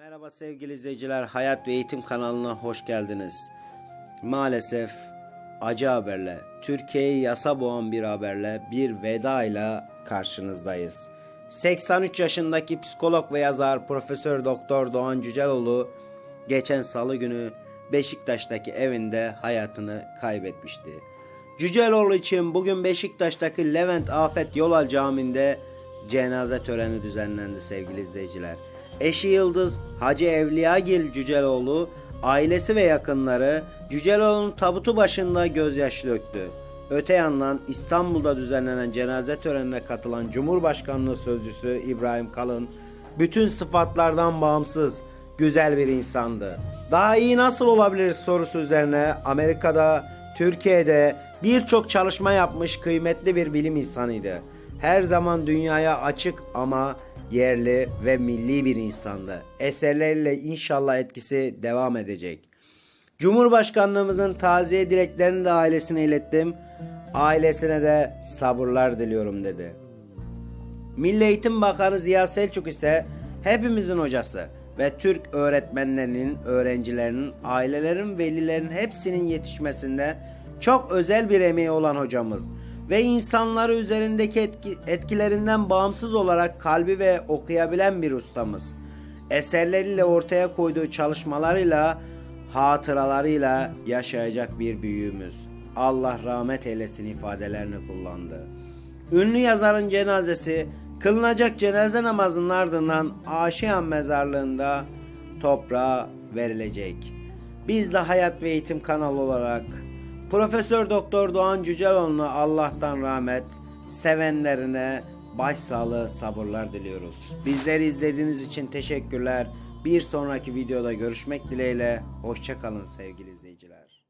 Merhaba sevgili izleyiciler, Hayat ve Eğitim kanalına hoş geldiniz. Maalesef acı haberle, Türkiye'yi yasa boğan bir haberle, bir veda ile karşınızdayız. 83 yaşındaki psikolog ve yazar Profesör Doktor Doğan Cüceloğlu geçen salı günü Beşiktaş'taki evinde hayatını kaybetmişti. Cüceloğlu için bugün Beşiktaş'taki Levent Afet Yolal Camii'nde cenaze töreni düzenlendi sevgili izleyiciler. Eşi Yıldız Hacı Evliyagil Cüceloğlu, ailesi ve yakınları Cüceloğlu'nun tabutu başında gözyaşı döktü. Öte yandan İstanbul'da düzenlenen cenaze törenine katılan Cumhurbaşkanlığı Sözcüsü İbrahim Kalın, bütün sıfatlardan bağımsız güzel bir insandı. Daha iyi nasıl olabilir sorusu üzerine Amerika'da, Türkiye'de birçok çalışma yapmış kıymetli bir bilim insanıydı. Her zaman dünyaya açık ama yerli ve milli bir insandı. Eserleriyle inşallah etkisi devam edecek. Cumhurbaşkanlığımızın taziye dileklerini de ailesine ilettim. Ailesine de sabırlar diliyorum dedi. Milli Eğitim Bakanı Ziya Selçuk ise hepimizin hocası ve Türk öğretmenlerinin, öğrencilerinin, ailelerin, velilerin hepsinin yetişmesinde çok özel bir emeği olan hocamız ve insanları üzerindeki etki- etkilerinden bağımsız olarak kalbi ve okuyabilen bir ustamız. Eserleriyle ortaya koyduğu çalışmalarıyla, hatıralarıyla yaşayacak bir büyüğümüz. Allah rahmet eylesin ifadelerini kullandı. Ünlü yazarın cenazesi kılınacak cenaze namazının ardından Aşiyan mezarlığında toprağa verilecek. Biz de Hayat ve Eğitim kanalı olarak Profesör Doktor Doğan Cüceloğlu'na Allah'tan rahmet, sevenlerine başsağlığı, sabırlar diliyoruz. Bizleri izlediğiniz için teşekkürler. Bir sonraki videoda görüşmek dileğiyle. Hoşçakalın sevgili izleyiciler.